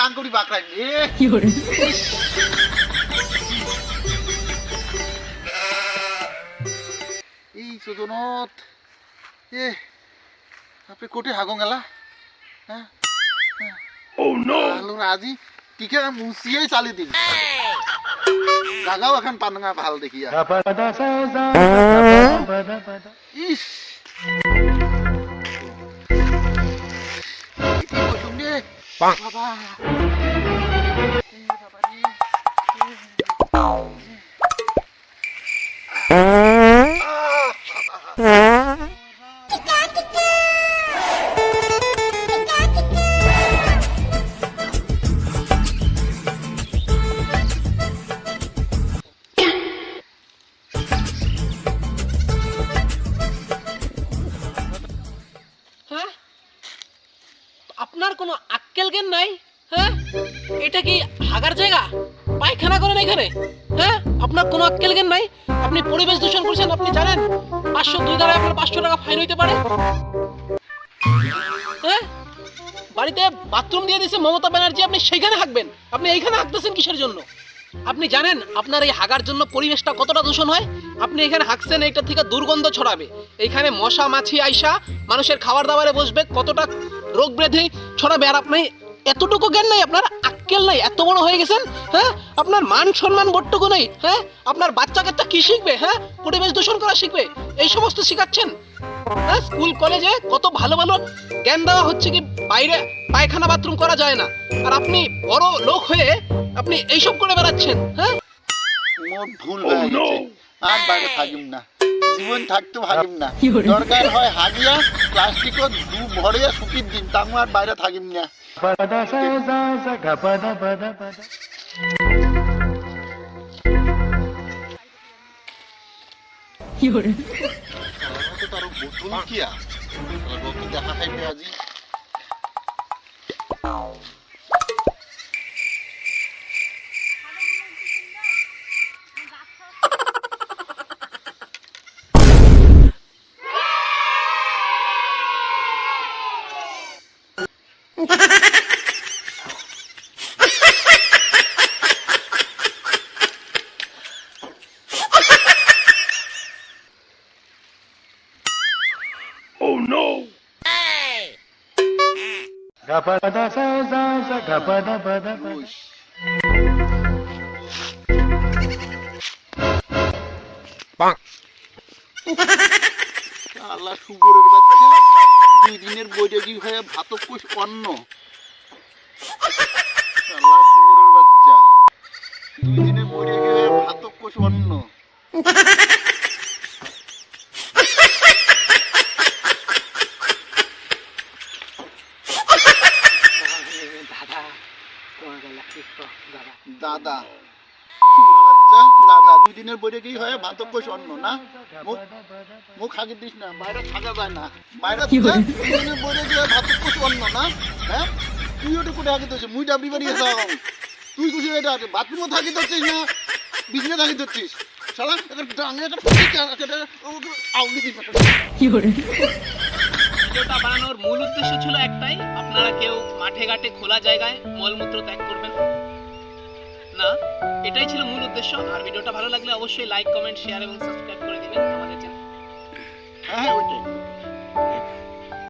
আঙ্কুরি বাকরাই এ 有人，এই সুদনত এ আপনি কোটে হাগং এলা হ্যাঁ আজি টিকে মুচিয়েই চালি দিল জাগাও এখন পানঙা ভালো দেখিয়া ইস বাবা হ্যাঁ? আপনার কোনো আক্কেল জ্ঞান নাই হ্যাঁ? এটা কি হাগার জায়গা? পায়খানা করেন এখানে হ্যাঁ? আপনার কোনো আক্কেল জ্ঞান নাই? আপনি পরিবেশ দূষণ করছেন, আপনি জানেন? পাঁচশো দুই দ্বারা আপনার পাঁচশো টাকা ফাইন হইতে পারে। হ্যাঁ? বাড়িতে বাথরুম দিয়ে দিয়েছে মমতা ব্যানার্জি, আপনি সেইখানে হাঁকবেন। আপনি এইখানে হাঁকতেছেন কিসের জন্য? আপনি জানেন, আপনার এই হাগার জন্য পরিবেশটা কতটা দূষণ হয়? আপনি এখানে হাঁকছেন এইটা থেকে দুর্গন্ধ ছড়াবে। এইখানে মশা মাছি আইসা মানুষের খাবার দাবারে বসবে কতটা রোগ ব্যাধি ছড়াবে। আর আপনি এতটুকু জ্ঞান নাই আপনার আক্কেল নাই এত বড় হয়ে গেছেন হ্যাঁ? আপনার মান সম্মান বোধটুকু নেই হ্যাঁ? আপনার বাচ্চা কাচ্চা কি শিখবে হ্যাঁ? পরিবেশ দূষণ করা শিখবে এই সমস্ত শিখাচ্ছেন? হ্যাঁ স্কুল কলেজে কত ভালো ভালো জ্ঞান দেওয়া হচ্ছে কি বাইরে পায়খানা বাথরুম করা যায় না। আর আপনি বড় লোক হয়ে আপনি এইসব করে বেড়াচ্ছেন হ্যাঁ? ভুল আর বাইরে থাকিম না। জীবন থাকতে ভাগিম না। কি? দরকার হয় হাগিয়া প্লাস্টিকত দু ভরিয়া শুকিত দিন তাম আর বাইরে থাকিম না। 有人，তো তার বোতল কিয়া। রকি দেখা খাইবে আজি। ওইস। আল্লাহ শুগরের বাচ্চা দুই দিনের বৈরাগী হয়ে ভাত কোষ অন্ন বাচ্চা। দুই দিনের বৈরাগী হয়ে ভাত কোষ অন্ন। দাদা বাচ্চা দাদা দুই দিনের বৈরাগী হয়ে অন্ন না? মুখ মুখ হাগি দিস না বাইরে থাকা যায় না। বাইরে কি? দুই দিনের বৈরাগী হয়ে অন্ন না? হ্যাঁ? তুই ওটা কোটে হাগি দিচ্ছিস মুই ডাবলি তুই কুছি এটা আছে বাথরুমও থাকি দিচ্ছিস না বিছনে থাকি দিচ্ছিস শালা এটা ডাঙে একটা ফুটি আউলি 有人，ভিডিওটা বানানোর মূল উদ্দেশ্য ছিল একটাই আপনারা কেউ মাঠে ঘাটে খোলা জায়গায় মলমূত্র ত্যাগ করবেন। না, এটাই ছিল মূল উদ্দেশ্য। আর ভিডিওটা ভালো লাগলে অবশ্যই লাইক কমেন্ট শেয়ার এবং সাবস্ক্রাইব করে দিবেন আমাদের চ্যানেল হ্যাঁ হ্যাঁ ওইটাই।